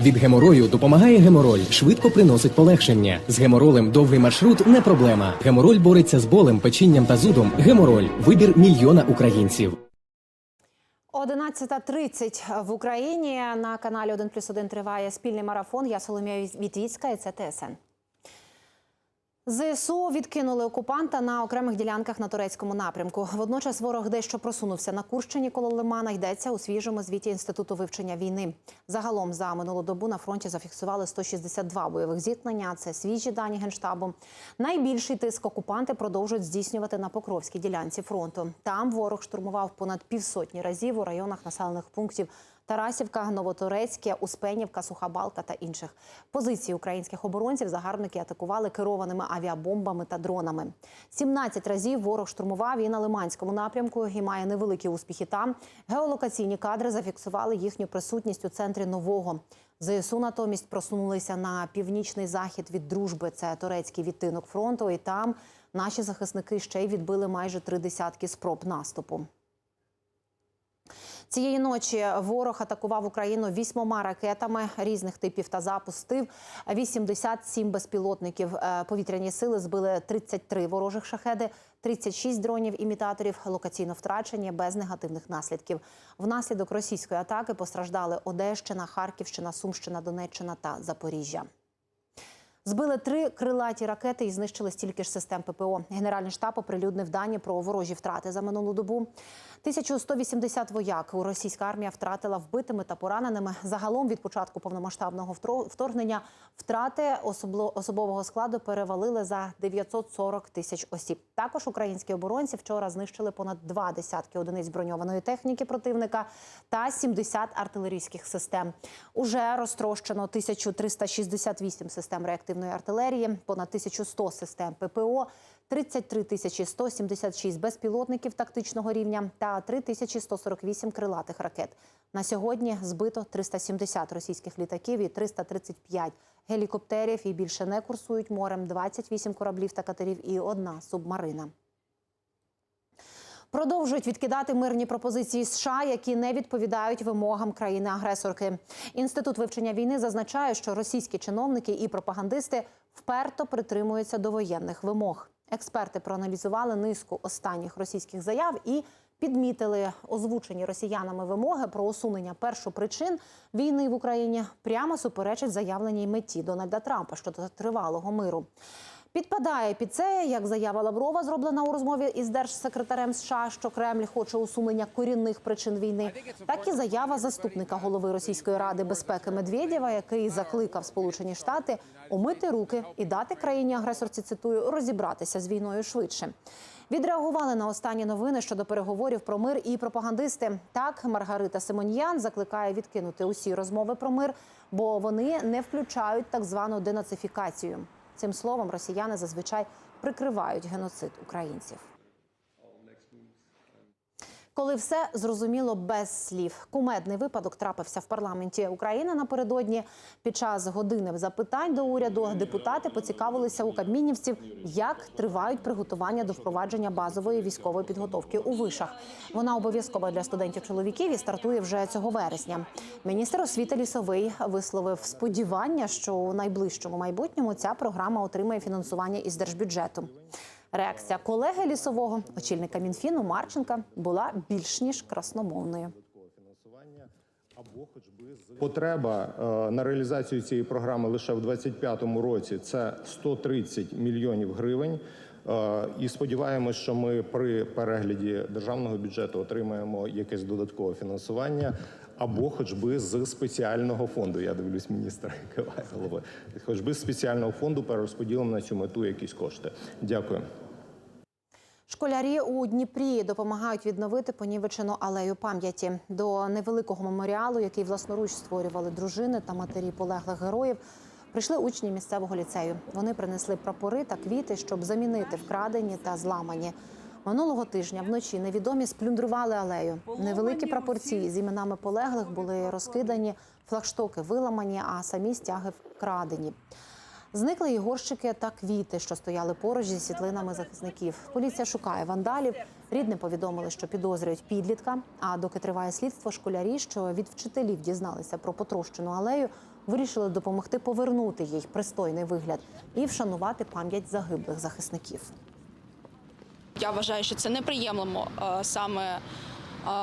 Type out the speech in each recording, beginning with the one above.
Від геморою допомагає гемороль, швидко приносить полегшення. З геморолем довгий маршрут не проблема. Гемороль бореться з болем, печінням та зудом. Гемороль вибір мільйона українців. 11.30 в Україні на каналі 1 плюс 1 триває спільний марафон. Я Соломія Вітвіцька і це ТСН. ЗСУ відкинули окупанта на окремих ділянках на турецькому напрямку. Водночас ворог дещо просунувся на Курщині коло Лимана. Йдеться у свіжому звіті інституту вивчення війни. Загалом за минулу добу на фронті зафіксували 162 бойових зіткнення. Це свіжі дані генштабу. Найбільший тиск окупанти продовжують здійснювати на Покровській ділянці фронту. Там ворог штурмував понад півсотні разів у районах населених пунктів Тарасівка, Новоторецьке, Успенівка, Сухабалка та інших. Позиції українських оборонців загарбники атакували керованими авіабомбами та дронами. 17 разів ворог штурмував і на Лиманському напрямку і має невеликі успіхи там. Геолокаційні кадри зафіксували їхню присутність у центрі нового. ЗСУ натомість просунулися на північний захід від дружби. Це турецький відтинок фронту. І там наші захисники ще й відбили майже три десятки спроб наступу. Цієї ночі ворог атакував Україну вісьмома ракетами різних типів та запустив 87 безпілотників. Е, Повітряні сили збили 33 ворожих шахеди, 36 дронів імітаторів локаційно втрачені без негативних наслідків. Внаслідок російської атаки постраждали Одещина, Харківщина, Сумщина, Донеччина та Запоріжжя. Збили три крилаті ракети і знищили стільки ж систем ППО. Генеральний штаб оприлюднив дані про ворожі втрати за минулу добу. 1180 вояк у російська армія втратила вбитими та пораненими. Загалом від початку повномасштабного вторгнення втрати особового складу перевалили за 940 тисяч осіб. Також українські оборонці вчора знищили понад два десятки одиниць броньованої техніки противника та 70 артилерійських систем. Уже розтрощено 1368 систем реактивної артилерії, понад 1100 систем ППО, 33 тисячі 176 безпілотників тактичного рівня та 3148 крилатих ракет. На сьогодні збито 370 російських літаків і 335 гелікоптерів. І більше не курсують морем 28 кораблів та катерів і одна субмарина. Продовжують відкидати мирні пропозиції США, які не відповідають вимогам країни-агресорки. Інститут вивчення війни зазначає, що російські чиновники і пропагандисти вперто притримуються до воєнних вимог. Експерти проаналізували низку останніх російських заяв і підмітили озвучені росіянами вимоги про усунення першопричин війни в Україні прямо суперечить заявленій меті Дональда Трампа щодо тривалого миру. Підпадає під це як заява Лаврова, зроблена у розмові із держсекретарем США, що Кремль хоче усунення корінних причин війни, так і заява заступника голови Російської ради безпеки Медведєва, який закликав Сполучені Штати умити руки і дати країні агресорці цитую розібратися з війною швидше. Відреагували на останні новини щодо переговорів про мир і пропагандисти. Так, Маргарита Симоньян закликає відкинути усі розмови про мир, бо вони не включають так звану денацифікацію. Цим словом росіяни зазвичай прикривають геноцид українців. Коли все зрозуміло без слів, кумедний випадок трапився в парламенті України напередодні. Під час години запитань до уряду депутати поцікавилися у кабмінівців, як тривають приготування до впровадження базової військової підготовки у вишах. Вона обов'язкова для студентів чоловіків і стартує вже цього вересня. Міністр освіти лісовий висловив сподівання, що у найближчому майбутньому ця програма отримає фінансування із держбюджету. Реакція колеги лісового, очільника Мінфіну Марченка, була більш ніж красномовною. Потреба е, на реалізацію цієї програми лише в 2025 році це 130 мільйонів гривень. Е, І сподіваємось, що ми при перегляді державного бюджету отримаємо якесь додаткове фінансування або хоч би з спеціального фонду. Я дивлюсь, міністр киває головою. Хоч би з спеціального фонду перерозподілимо на цю мету якісь кошти. Дякую. Школярі у Дніпрі допомагають відновити понівечену алею пам'яті до невеликого меморіалу, який власноруч створювали дружини та матері полеглих героїв. Прийшли учні місцевого ліцею. Вони принесли прапори та квіти, щоб замінити вкрадені та зламані. Минулого тижня вночі невідомі сплюндрували алею. Невеликі прапорці з іменами полеглих були розкидані, флагштоки виламані, а самі стяги вкрадені. Зникли і горщики та квіти, що стояли поруч зі світлинами захисників. Поліція шукає вандалів. Рідним повідомили, що підозрюють підлітка. А доки триває слідство, школярі, що від вчителів дізналися про потрощену алею, вирішили допомогти повернути їй пристойний вигляд і вшанувати пам'ять загиблих захисників. Я вважаю, що це неприємлемо е, саме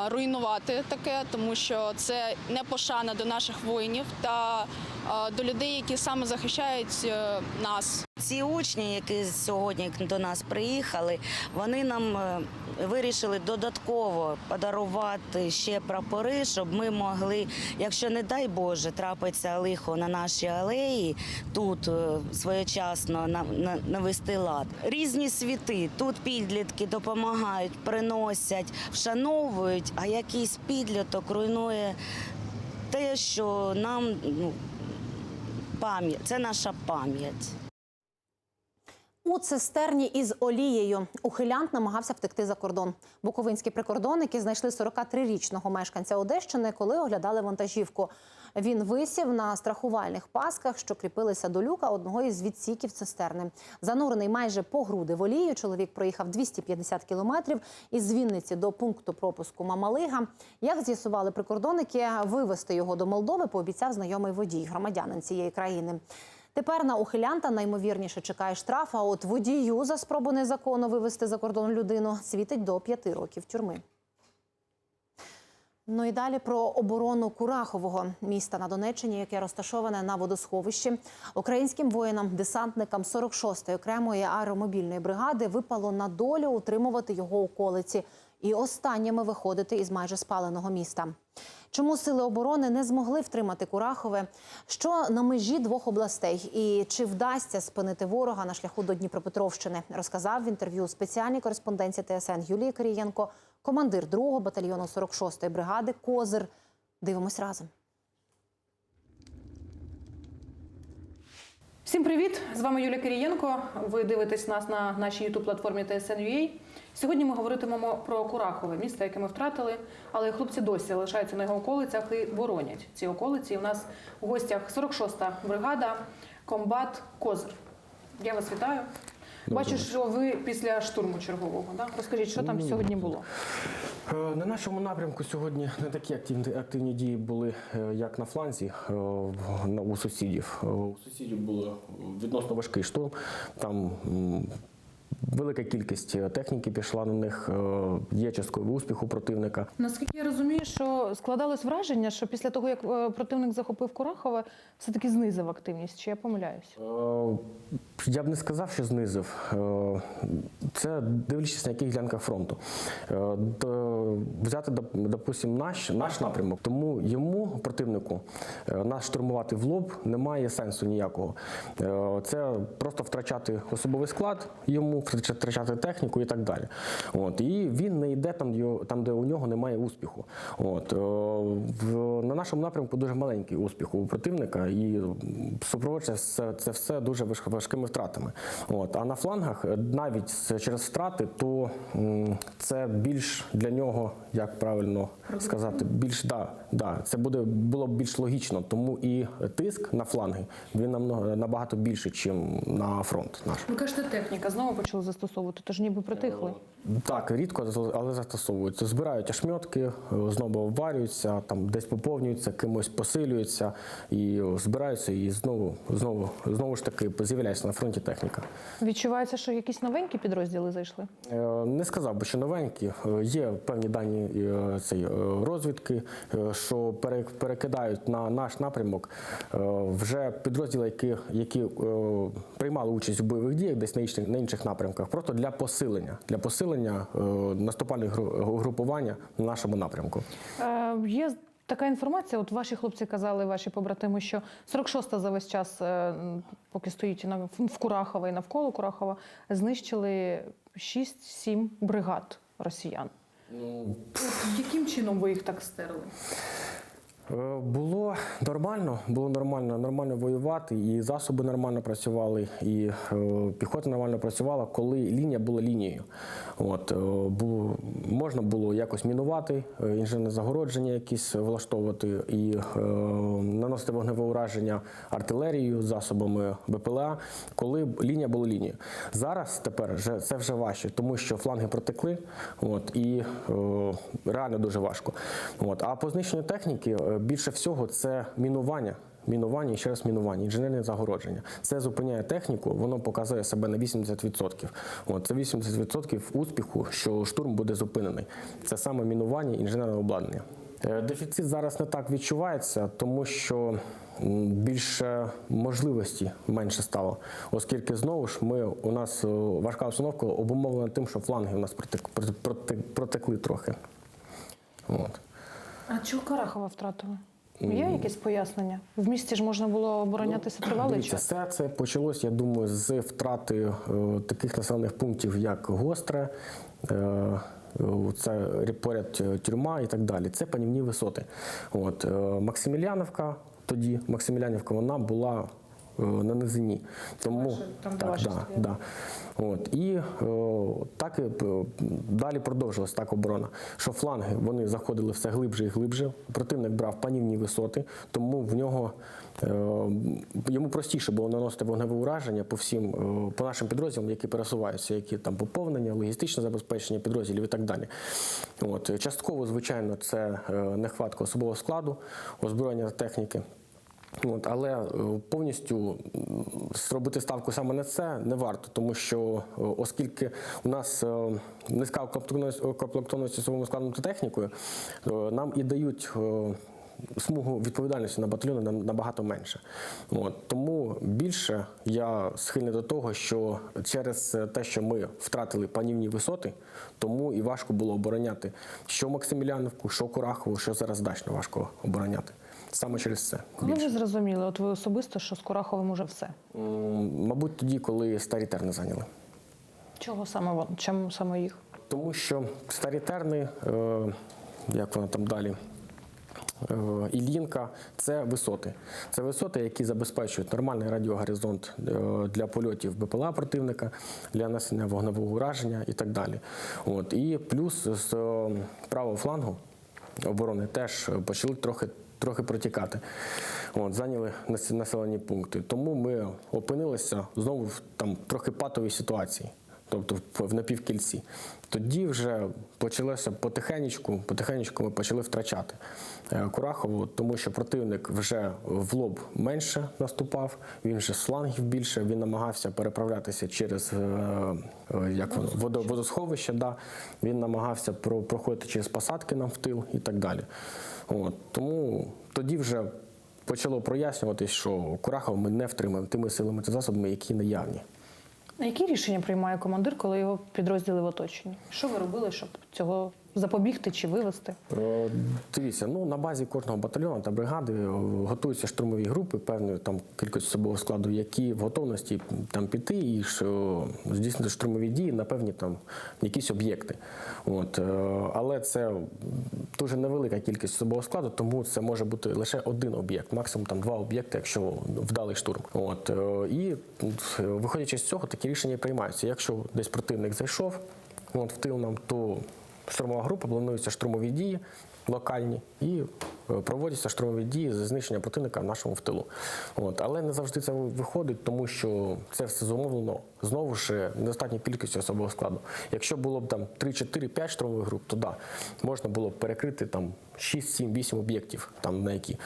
руйнувати таке, тому що це не пошана до наших воїнів та до людей, які саме захищають е, нас. Ці учні, які сьогодні до нас приїхали, вони нам е, вирішили додатково подарувати ще прапори, щоб ми могли, якщо не дай Боже, трапиться лихо на нашій алеї, тут е, своєчасно на- на- навести лад. Різні світи. Тут підлітки допомагають, приносять, вшановують, а якийсь підліток руйнує те, що нам ну, пам'ять, це наша пам'ять. У цистерні із олією ухилянт намагався втекти за кордон. Буковинські прикордонники знайшли 43-річного мешканця Одещини, коли оглядали вантажівку. Він висів на страхувальних пасках, що кріпилися до люка одного із відсіків цистерни. Занурений майже по груди в олію. Чоловік проїхав 250 кілометрів із Вінниці до пункту пропуску Мамалига. Як з'ясували прикордонники, вивезти його до Молдови пообіцяв знайомий водій, громадянин цієї країни. Тепер на ухилянта наймовірніше чекає штраф. А от водію за спробу незаконно вивезти за кордон людину світить до п'яти років тюрми. Ну і далі про оборону Курахового міста на Донеччині, яке розташоване на водосховищі. Українським воїнам, десантникам 46-ї окремої аеромобільної бригади випало на долю утримувати його околиці і останніми виходити із майже спаленого міста. Чому сили оборони не змогли втримати Курахове? Що на межі двох областей? І чи вдасться спинити ворога на шляху до Дніпропетровщини? Розказав в інтерв'ю спеціальній кореспонденції ТСН Юлії Кирієнко, командир 2-го батальйону 46-ї бригади Козир. Дивимось разом. Всім привіт! З вами Юлія Кирієнко. Ви дивитесь нас на нашій youtube платформі TSN.ua. Сьогодні ми говоритимемо про Курахове, місто, яке ми втратили, але хлопці досі лишаються на його околицях і боронять ці околиці. І у нас у гостях 46-та бригада, комбат Козир. Я вас вітаю. Бачу, що ви після штурму чергового. Да? Розкажіть, що там сьогодні було? Е, На нашому напрямку сьогодні не такі активні, активні дії були, е, як на фланзі е, у сусідів. У сусідів було відносно важкий штурм. Там велика кількість е, техніки пішла на них, е, є частковий успіх у противника. Наскільки я розумію, що складалось враження, що після того, як е, противник захопив Курахове, все-таки знизив активність. Чи я помиляюсь? Я б не сказав, що знизив. Це дивлячись на яких ділянках фронту. Взяти, доп- допустим, наш, наш напрямок, тому йому, противнику, нас штурмувати в лоб немає сенсу ніякого. Це просто втрачати особовий склад йому, втрач- втрачати техніку і так далі. От. І він не йде там, там, де у нього немає успіху. От. Е, На нашому напрямку дуже маленький успіх у противника, і супроводжується це, все дуже важкими втратами. От. А на флангах, е, навіть через втрати, то це більш для нього, як правильно сказати, більш да, да, це буде було б більш логічно, тому і тиск на фланги він намного набагато більше, ніж на фронт наш. Ви кажете, техніка знову почали застосовувати, тож ніби притихли. Так, рідко, але застосовуються. Збирають ошметки, е, знову обварюються, там десь поповнюються, кимось посилюються і збираються, і знову, знову, знову ж таки з'являється на фронті техніка. Відчувається, що якісь новенькі підрозділи зайшли. Е, Не сказав би, що новенькі. Е, Є певні дані е, цієї, розвідки, що перекидають на наш напрямок вже підрозділи, які, які приймали участь у бойових діях десь на інших, на інших напрямках, просто для посилення, для посилення е, наступальних гру- групування на нашому напрямку. Е, є така інформація, от ваші хлопці казали, ваші побратими, що 46-та за весь час, е, поки стоїть на, в Курахова і навколо Курахова, знищили 6-7 бригад росіян. От яким чином ви їх так стерли? Було нормально, було нормально, нормально воювати, і засоби нормально працювали, і е, піхота нормально працювала, коли лінія була лінією. От, е, було, можна було якось мінувати, е, інженерне загородження якісь влаштовувати і е, наносити вогневе ураження артилерією, засобами БПЛА, коли лінія була лінією. Зараз тепер це вже важче, тому що фланги протекли, от, і е, реально дуже важко. От. А по знищенню техніки е, більше всього це мінування. Мінування і ще раз мінування, інженерне загородження. Це зупиняє техніку, воно показує себе на 80%. От, це 80% успіху, що штурм буде зупинений. Це саме мінування інженерне обладнання. Е, Дефіцит зараз не так відчувається, тому що більше можливості менше стало, оскільки знову ж ми у нас е, важка обстановка обумовлена тим, що фланги у нас протек, проте- проте- протекли трохи. От. А чого Карахова втратили? Є якісь пояснення? В місті ж можна було оборонятися тривалий час. все це почалось, я думаю, з втрати е, таких населених пунктів, як Гостре, е, це поряд е, тюрма і так далі. Це панівні висоти. От, Максимілянівка, тоді Максимілянівка, вона була на низині. Тому Ваше- там, так, да, да. От, і е, так і е, далі продовжилась так оборона, що фланги вони заходили все глибше і глибше. Противник брав панівні висоти, тому в нього е, йому простіше було наносити вогневе ураження по всім е, по нашим підрозділам, які пересуваються, які там поповнення, логістичне забезпечення підрозділів і так далі. От частково, звичайно, це е, нехватка особового складу, озброєння та техніки. От, але е, повністю зробити ставку саме на це не варто, тому що е, оскільки у нас е, низька укомплектованість особовим складом та технікою, нам і дають смугу відповідальності на батальйони набагато менше. От, тому більше я схильний до того, що через те, що ми втратили панівні висоти, тому і важко було обороняти що Максимілянівку, що Курахову, що зараз Дачно важко обороняти. Саме через це. Коли ви зрозуміли, от ви особисто, що з Кураховим уже все? Мабуть, тоді, коли старі терни зайняли. Чого саме вон? Чому саме їх? Тому що старі терни, е, як воно там далі, е, Іллінка це висоти. Це висоти, які забезпечують нормальний радіогоризонт е, для польотів БПЛА противника, для несення вогневого ураження і так далі. От. І плюс з е, правого флангу оборони теж почали трохи. Трохи протікати, от зайняли населені пункти. Тому ми опинилися знову в там трохи патовій ситуації, тобто в, напівкільці. Тоді вже почалося потихенечку, потихенечку ми почали втрачати е, Курахову, тому що противник вже в лоб менше наступав, він вже з флангів більше, він намагався переправлятися через е, е, як воно, водо, водосховище, да. він намагався проходити через посадки нам в тил і так далі. От, тому тоді вже почало прояснюватись, що Курахов ми не втримаємо тими силами та засобами, які наявні. Які рішення приймає командир, коли його підрозділи в оточенні? Що ви робили, щоб цього запобігти чи вивести? Е, Дивіться, ну на базі кожного батальйону та бригади е, готуються штурмові групи певної там кількості особового складу, які в готовності там піти і що здійснити штурмові дії на певні там якісь об'єкти. От е, але це дуже невелика кількість особового складу, тому це може бути лише один об'єкт, максимум там два об'єкти, якщо вдалий штурм. От е, і е, виходячи з цього, такі рішення приймаються. Якщо десь противник зайшов, от в тил нам, то штурмова група плануються штурмові дії локальні і е, проводяться штурмові дії з знищення противника в нашому в тилу. От. Але не завжди це виходить, тому що це все зумовлено знову ж недостатньою кількістю особового складу. Якщо було б там 3, 4, 5 штурмових груп, то да, можна було б перекрити там 6, 7, 8 об'єктів, там, на які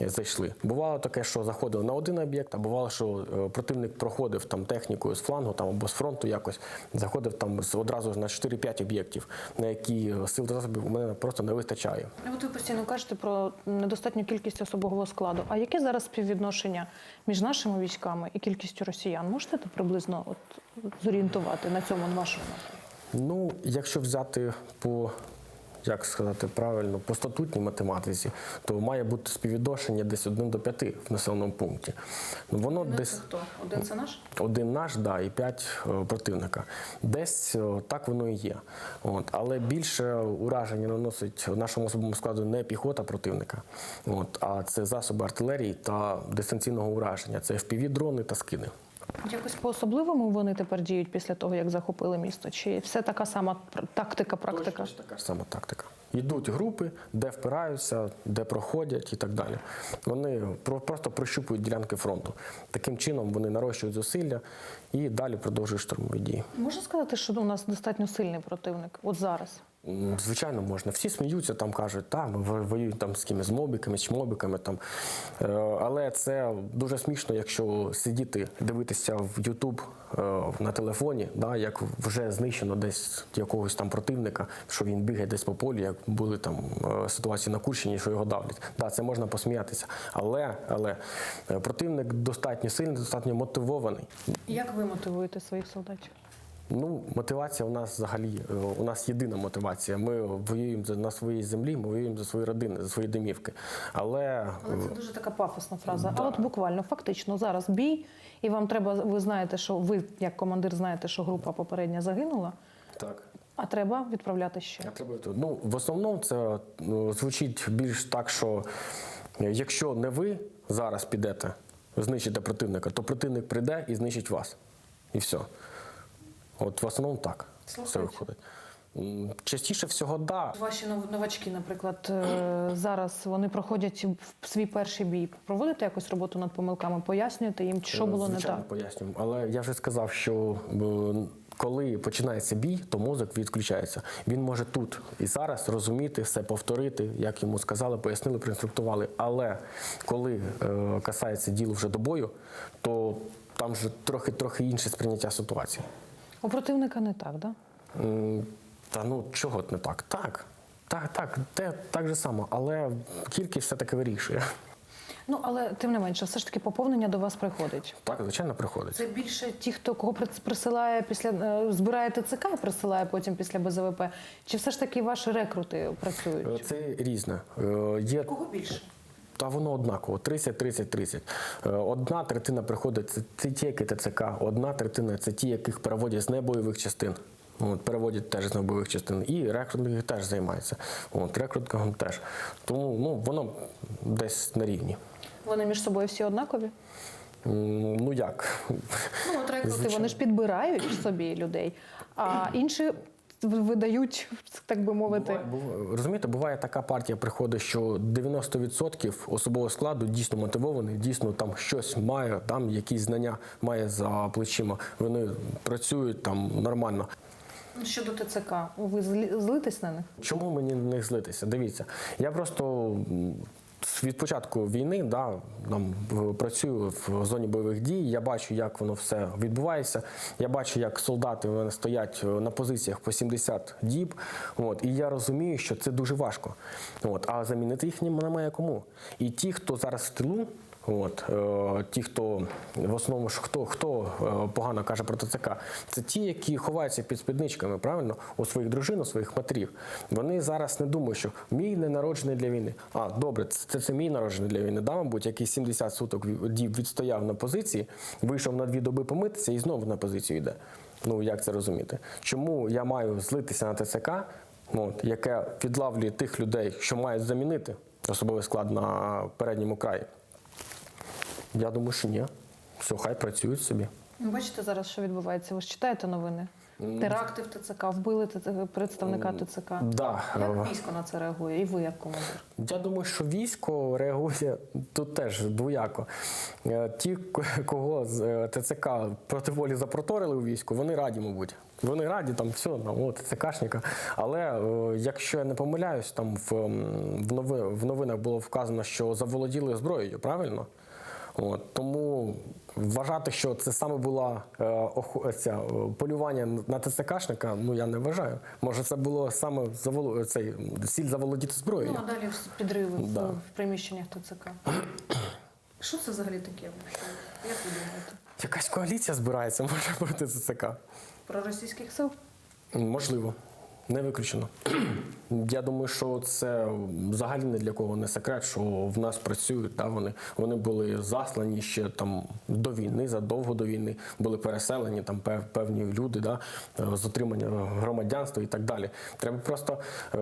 е, зайшли. Бувало таке, що заходили на один об'єкт, а бувало, що е, противник проходив там технікою з флангу там, або з фронту якось, заходив там одразу на 4-5 об'єктів, на які е, сил засобів у мене просто не вистачає. А От ви постійно кажете про недостатню кількість особового складу. А яке зараз співвідношення між нашими військами і кількістю росіян? Можете це приблизно от зорієнтувати на цьому вашому напрямку? Ну, якщо взяти по як сказати правильно, по статутній математиці, то має бути співвідношення десь 1 до 5 в населеному пункті. Ну, воно десь хто? Один це наш? один наш, да, і п'ять е, противника. Десь е, так воно і є. От. Але більше ураження наносить нашому особовому складу не піхота противника, от, а це засоби артилерії та дистанційного ураження. Це FPV-дрони та скиди. Якось по-особливому вони тепер діють після того, як захопили місто? Чи все така сама тактика, практика? Точно така ж сама тактика. Йдуть групи, де впираються, де проходять і так далі. Вони про- просто прощупують ділянки фронту. Таким чином вони нарощують зусилля і далі продовжують штурмові дії. Можна сказати, що у нас достатньо сильний противник от зараз. Звичайно, можна. Всі сміються, там кажуть, та ми во- воюємо там з кимось з мобіками, чмобіками. Там. Е, але це дуже смішно, якщо сидіти, дивитися в Ютуб е, на телефоні, да, як вже знищено десь якогось там противника, що він бігає десь по полі, як були там е, ситуації на Курщині, що його давлять. Да, це можна посміятися. Але, але противник достатньо сильний, достатньо мотивований. Як ви мотивуєте своїх солдатів? Ну, мотивація у нас взагалі е, у нас єдина мотивація. Ми воюємо за- на своїй землі, ми воюємо за свої родини, за свої домівки. Але Але це дуже така пафосна фраза. А от буквально, фактично, зараз бій, і вам треба, ви знаєте, що ви, як командир, знаєте, що група попередня загинула, так. а треба відправляти ще. А треба. Ну, в основному це ну, звучить більш так, що е, якщо не ви зараз підете, знищите противника, то противник прийде і знищить вас. І все. От в основному так. Це виходить. Частіше всього, да. Ваші нов- новачки, наприклад, е, зараз вони проходять свій перший бій. Проводите якусь роботу над помилками, пояснюєте їм, що було не Звичайно, так. пояснюю. Але я вже сказав, що е, коли починається бій, то мозок відключається. Він може тут і зараз розуміти все, повторити, як йому сказали, пояснили, проінструктували. Але коли е, касається ділу вже до бою, то там вже трохи трохи інше сприйняття ситуації. У противника не так, да? Та ну чого не так? Так. Так, так, те так же само, але кількість все-таки вирішує. Ну але тим не менше, все ж таки поповнення до вас приходить. Так, звичайно, приходить. Це більше ті, хто кого прис- присилає після е, збирає ТЦК і присилає потім після БЗВП. Чи все ж таки ваші рекрути Е, працюють? Це різне. Е, Є Кого більше? Та воно однаково 30, 30, 30. Е, Одна третина приходить це, це ті, які ТЦК, одна третина це ті, яких переводять з небойових частин. От, переводять теж з небойових частин. І рекрутингом теж займаються. От, рекрутингом теж. Тому ну, воно десь на рівні. Вони між собою всі однакові? Ну як? Ну, от рекрути вони ж підбирають собі людей, а інші видають, так би мовити. Буває- Розумієте, буває така партія приходить, що 90% особового складу дійсно мотивований, дійсно там щось має, там якісь знання має за плечима. Вони працюють там нормально. Щодо ТЦК, ви злитесь на них? Чому мені на них злитися? Дивіться, я просто від початку війни да, там, працюю в зоні бойових дій. Я бачу, як воно все відбувається. Я бачу, як солдати мене стоять е, на позиціях по 70 діб. От, і я розумію, що це дуже важко. От, а замінити їх немає кому. І ті, хто зараз в тилу. От е, ті, хто в основному ж хто хто е, погано каже про ТЦК, це ті, які ховаються під спідничками, правильно у своїх дружин, у своїх матерів. Вони зараз не думають, що мій не народжений для війни. А добре, це, це, це мій народжений для війни. Да, мабуть, який 70 суток діб відстояв на позиції, вийшов на дві доби помитися і знову на позицію йде. Ну як це розуміти? Чому я маю злитися на ТЦК, от, яке підлавлює тих людей, що мають замінити особовий склад на передньому краї? Я думаю, що ні. Все, хай працюють собі. Ну, Бачите зараз, що відбувається? Ви ж читаєте новини? Теракти в ТЦК, вбили представника ТЦК. Да. е, Як військо на це реагує? І ви як командир? Я думаю, що військо реагує тут теж двояко. Е, Ті, кого з е, ТЦК проти волі запроторили у війську, вони раді, мабуть. Вони раді, там все, там, от ТЦКшника. Але е, якщо я не помиляюсь, там в, в новинах було вказано, що заволоділи зброєю, правильно? От, тому вважати, що це саме була е, охо- ця, е, полювання на ТЦКшника, ну я не вважаю. Може, це було саме заволо, цей, ціль заволодіти зброєю. Ну, а далі підриви в- Да. в приміщеннях ТЦК. Що це взагалі таке? Як ви думаєте? Якась коаліція збирається, може бути ЦЦК. Про російських сил? Можливо, не виключено. Я думаю, що це взагалі не для кого не секрет, що в нас працюють. Да, вони, вони були заслані ще там до війни, задовго до війни, були переселені там пев- певні люди, да, е, з отримання громадянства і так далі. Треба просто е,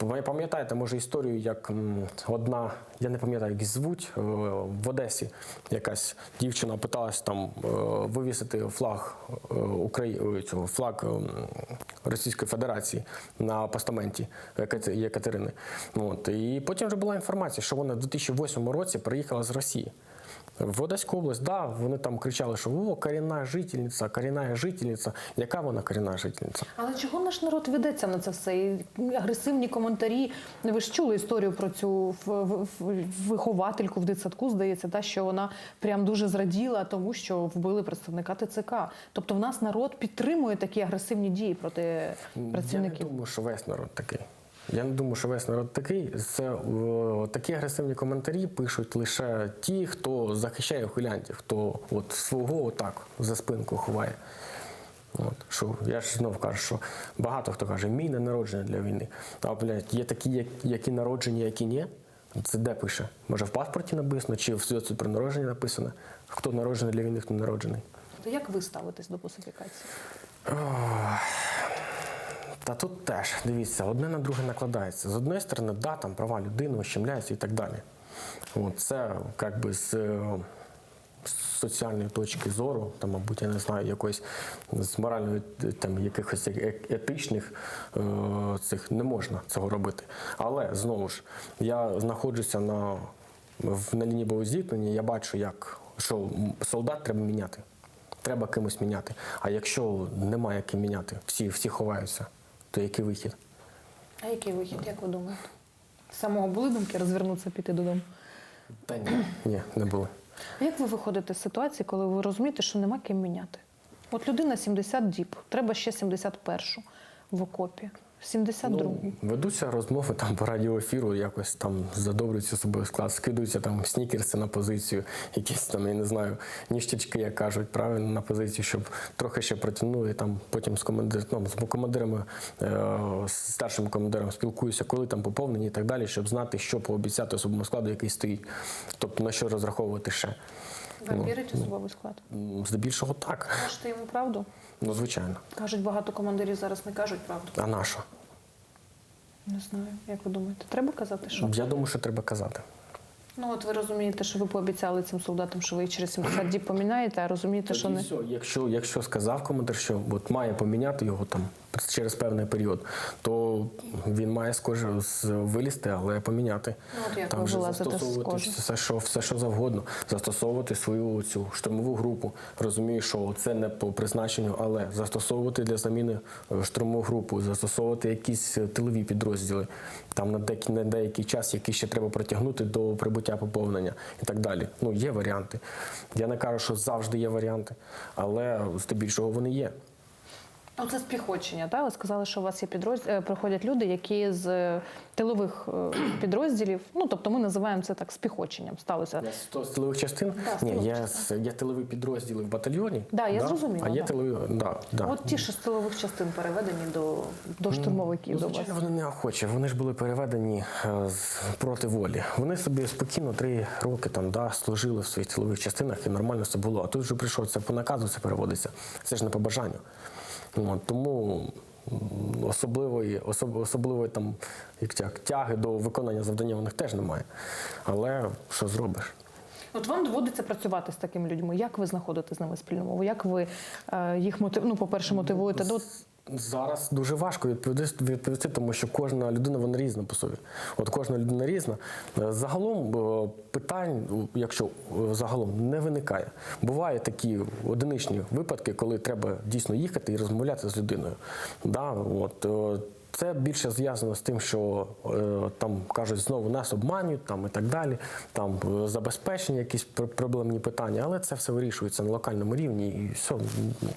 ви пам'ятаєте, може, історію, як одна, я не пам'ятаю, як звуть е, в Одесі. Якась дівчина питалась там вивісити флаг України, флаг Російської Федерації на постаменті Екатерини. От. І потім вже була інформація, що вона в 2008 році приїхала з Росії. В Одеську область, да, вони там кричали, що о, корінна жительниця, корінна жительниця. Яка вона корінна жительниця? Але чого наш народ ведеться на це все? І агресивні коментарі. Ви ж чули історію про цю виховательку в дитсадку, здається, та що вона прям дуже зраділа тому, що вбили представника ТЦК. Тобто в нас народ підтримує такі агресивні дії проти Я не працівників. думаю, що весь народ такий. Я не думаю, що весь народ такий. Це е, такі агресивні коментарі пишуть лише ті, хто захищає ухилянтів, хто от свого отак за спинку ховає. От, що я ж знову кажу, що багато хто каже, мій не народжений для війни. А блядь, є такі, як- які народжені, які ні. Це де пише? Може в паспорті написано, чи в свідоцтві про народження написано, хто народжений для війни, хто народжений. То як ви ставитесь до бусифікації? Та тут теж дивіться, одне на друге накладається. З одної сторони, да, там права людини ущемляються і так далі. От, це як би з, е, з соціальної точки зору, там, мабуть, я не знаю, якоїсь з моральної там якихось е- етичних е, цих не можна цього робити. Але знову ж я знаходжуся на, на лінії бойового зіткнення, я бачу, як що солдат треба міняти. Треба кимось міняти. А якщо немає ким міняти, всі, всі ховаються, то який вихід? А який вихід, як ви думаєте? З самого були думки розвернутися, піти додому? Та ні. Ні, не було. А Як ви виходите з ситуації, коли ви розумієте, що нема ким міняти? От людина 70 діб, треба ще 71 в окопі, 72 Ну, ведуться розмови там по радіоефіру, якось там задобрюються собою склад, скидуються там снікерси на позицію, якісь там, я не знаю, ніштячки, як кажуть, правильно на позицію, щоб трохи ще протягнули. Там потім з командир, ну, з командирами, е, з старшим командиром спілкуюся, коли там поповнені і так далі, щоб знати, що пообіцяти особовому складу, який стоїть. Тобто на що розраховувати ще. Ви вірите в особовий склад? Здебільшого так. Кажете йому правду? Ну, звичайно. Кажуть, багато командирів зараз не кажуть правду. А на що? Не знаю, як ви думаєте, треба казати, що? Я думаю, що треба казати. Ну от ви розумієте, що ви пообіцяли цим солдатам, що ви їх через 70 діб поміняєте, а розумієте, що не. все, якщо, якщо сказав командир, що от має поміняти його там через певний період, то він має з кожи вилізти, але поміняти. Ну, от там вже застосовувати все, що все, що завгодно, застосовувати свою цю штурмову групу. Розумію, що це не по призначенню, але застосовувати для заміни е, штурмову групу, застосовувати якісь е, тилові підрозділи, там на деякий, на деякий час, який ще треба протягнути до прибуття поповнення і так далі. Ну, є варіанти. Я не кажу, що завжди є варіанти, але здебільшого вони є. Ну, це спіхочення, так? Ви сказали, що у вас є підрозділ, е, приходять люди, які з е, тилових е, підрозділів, ну тобто ми називаємо це так спіхоченням. Сталося. Я з з тилових частин? Да, Ні, є, з- тилові підрозділи в батальйоні. Да, я зрозуміла, А є да. тилові, да, да. От ті, що з тилових частин переведені до, до штурмовиків Ну, до вас. вони неохочі. Вони ж були переведені з проти волі. Вони собі спокійно три роки там да, служили в своїх тилових частинах і нормально все було. А тут вже прийшов це по наказу, це переводиться. Це ж не по бажанню. От, тому особливої, особ, особливої там як тяг, тяги до виконання завдання у них теж немає. Але що зробиш? От вам доводиться працювати з такими людьми. Як ви знаходите з ними спільну мову? Як ви е, їх мотив... ну, по-перше, мотивуєте до Зараз дуже важко відповісти, відповісти, тому що кожна людина вона різна по собі. От кожна людина різна. Е, Загалом е, питань, якщо е, загалом не виникає. Бувають такі одиничні випадки, коли треба дійсно їхати і розмовляти з людиною. Да, от, це більше зв'язано з тим, що там кажуть, знову нас обманюють там, і так далі. Там забезпечення, якісь пр- проблемні питання, але це все вирішується на локальному рівні і все, ну,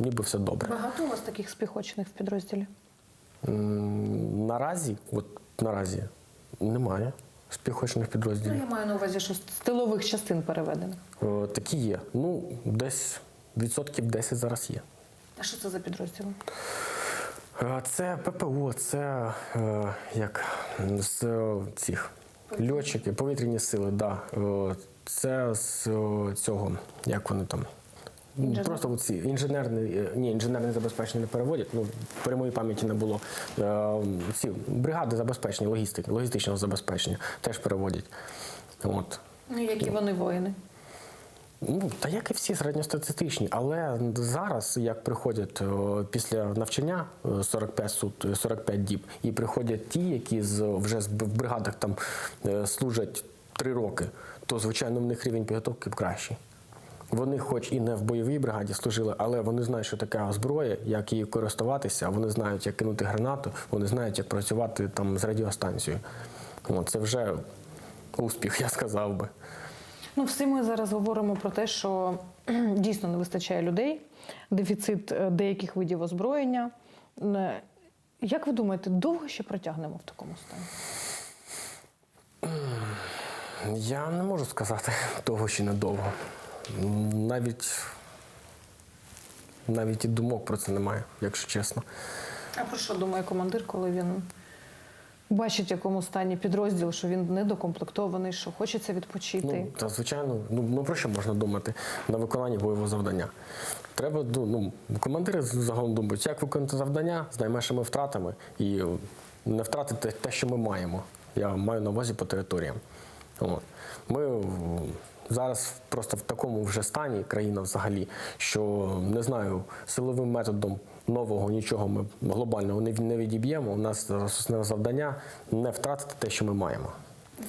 ніби все добре. багато у вас таких спіхочених в підрозділі? Наразі, от наразі немає співхочених Ну, я маю на увазі, що з тилових частин переведені. Е, Такі є. Ну, десь відсотків 10 зараз є. А що це за підрозділи? Е, Це ППО, це е, як з цих льотчики, повітряні сили, да. Е, Це з цього, як вони там. Інженер? Просто ці інженерні, е, ні, інженерне забезпечення не переводять. Ну, прямої пам'яті не було. Е, Ці бригади забезпечення, логістики, логістичного забезпечення теж переводять. От. Ну, які вони воїни? Ну, та як і всі середньостатистичні, але зараз, як приходять о, після навчання е, 45 сут, 45 діб, і приходять ті, які з, вже в бригадах там е, служать три роки, то звичайно в них рівень підготовки кращий. Вони, хоч і не в бойовій бригаді служили, але вони знають, що така зброя, як її користуватися, вони знають, як кинути гранату, вони знають, як працювати там з радіостанцією. О, це вже успіх, я сказав би. Ну, всі ми зараз говоримо про те, що дійсно не вистачає людей, дефіцит е, деяких видів озброєння. Е, Як ви думаєте, довго ще протягнемо в такому стані? Я не можу сказати довго чи недовго. Навіть, навіть і думок про це немає, якщо чесно. А про що думає командир, коли він бачить, в якому стані підрозділ, що він недокомплектований, що хочеться відпочити? Ну, та звичайно, ну, ну про що можна думати на виконанні бойового завдання? Треба ну, ну, командири загалом думають, як виконати завдання з найменшими втратами і не втратити те, що ми маємо. Я маю на увазі по територіям. От. Ми зараз просто в такому вже стані країна взагалі, що не знаю, силовим методом нового нічого ми глобального не, не відіб'ємо. У нас основне завдання не втратити те, що ми маємо.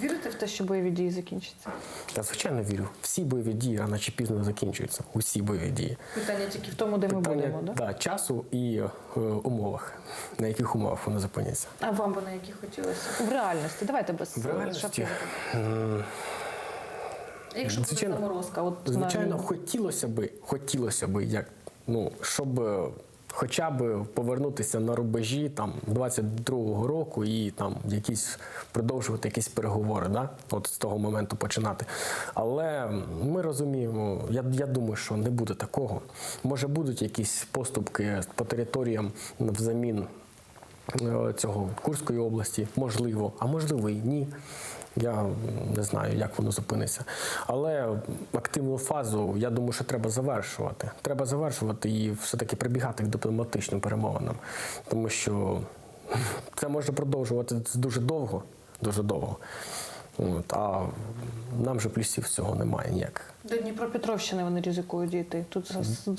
Вірите в те, що бойові дії закінчаться? Я звичайно вірю. Всі бойові дії рано чи пізно закінчуються. Усі бойові дії. Питання тільки в тому, де ми будемо, да? да, часу і е, умовах. На яких умовах вони зупиняться. А вам би на які хотілося? В реальності. Давайте без В реальності, шапки. Якщо буде звичайно, заморозка, от Звичайно, війну. хотілося би, хотілося би, як ну, щоб е, хоча б повернутися на рубежі там 22-го року і там якісь продовжувати якісь переговори, да? от з того моменту починати. Але ми розуміємо, я, я думаю, що не буде такого. Може, будуть якісь поступки по територіям взамін е, цього Курської області, можливо, а можливо і ні. Я не знаю, як воно зупиниться. Але активну фазу, я думаю, що треба завершувати. Треба завершувати і все-таки прибігати к дипломатичним перемовинам. Тому що це може продовжуватися дуже довго, дуже довго. От, а нам же плюсів цього немає ніяких. До Дніпропетровщини вони ризикують дійти. Тут,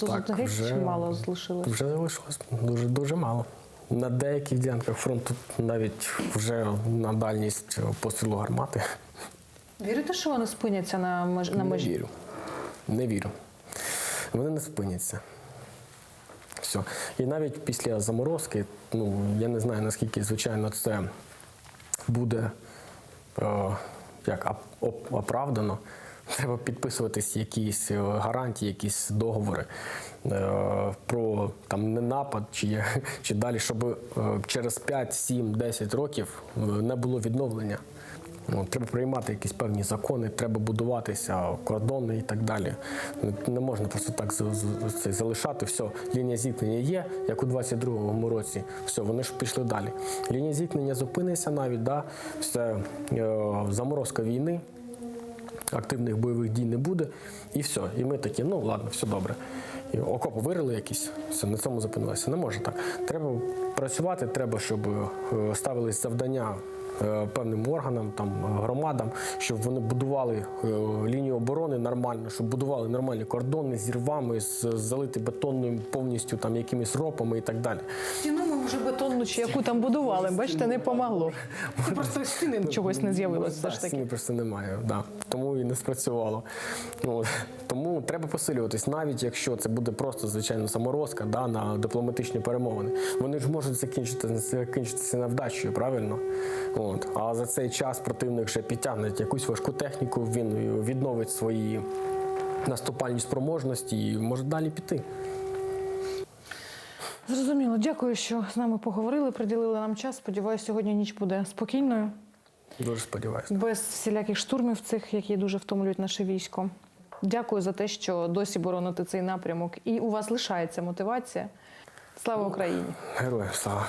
Так, геть вже- чи мало залишилось. Вже залишилось дуже дуже мало. На деяких ділянках фронту навіть вже на дальність пострілу гармати. Вірите, що вони спиняться на, меж... на Не вірю. Не вірю. Вони не спиняться. Все. І навіть після заморозки, ну я не знаю наскільки, звичайно, це буде е, як оправдано. Треба підписуватись якісь е, гарантії, якісь договори е, про там не напад чи, чи далі, щоб е, через 5, 7, 10 років не було відновлення. Ну, треба приймати якісь певні закони, треба будуватися, кордони і так далі. Не- можна просто так залишати. Все, лінія зіткнення є, як у 22-му році. Все, вони ж пішли далі. Лінія зіткнення зупиниться навіть, да? все заморозка війни, активних бойових дій не буде, і все. І ми такі, ну ладно, все добре. І окопи вирили якісь, все, на цьому зупинилися. Не може так. Треба працювати, треба, щоб е, ставились завдання. Е, Певним органам, там громадам, щоб вони будували е, лінію оборони нормально, щоб будували нормальні кордони з рвами, з залити бетонною повністю там якимись ропами і так далі. Стіну ми вже бетонну чи яку там будували, бачите, не помогло. Це просто стіни чогось не з'явилося все ж Стіни просто немає, да. тому і не спрацювало. Тому треба посилюватись, навіть якщо це буде просто звичайно саморозка да, на дипломатичні перемовини. Вони ж можуть закінчити, закінчитися невдачею, правильно? От. А за цей час противник вже підтягне якусь важку техніку, він відновить свої наступальні спроможності і може далі піти. Зрозуміло, дякую, що з нами поговорили, приділили нам час. Сподіваюся, сьогодні ніч буде спокійною, Дуже сподіваюся. без всіляких штурмів цих, які дуже втомлюють наше військо. Дякую за те, що досі бороните цей напрямок, і у вас лишається мотивація. Слава Україні! Героям слава.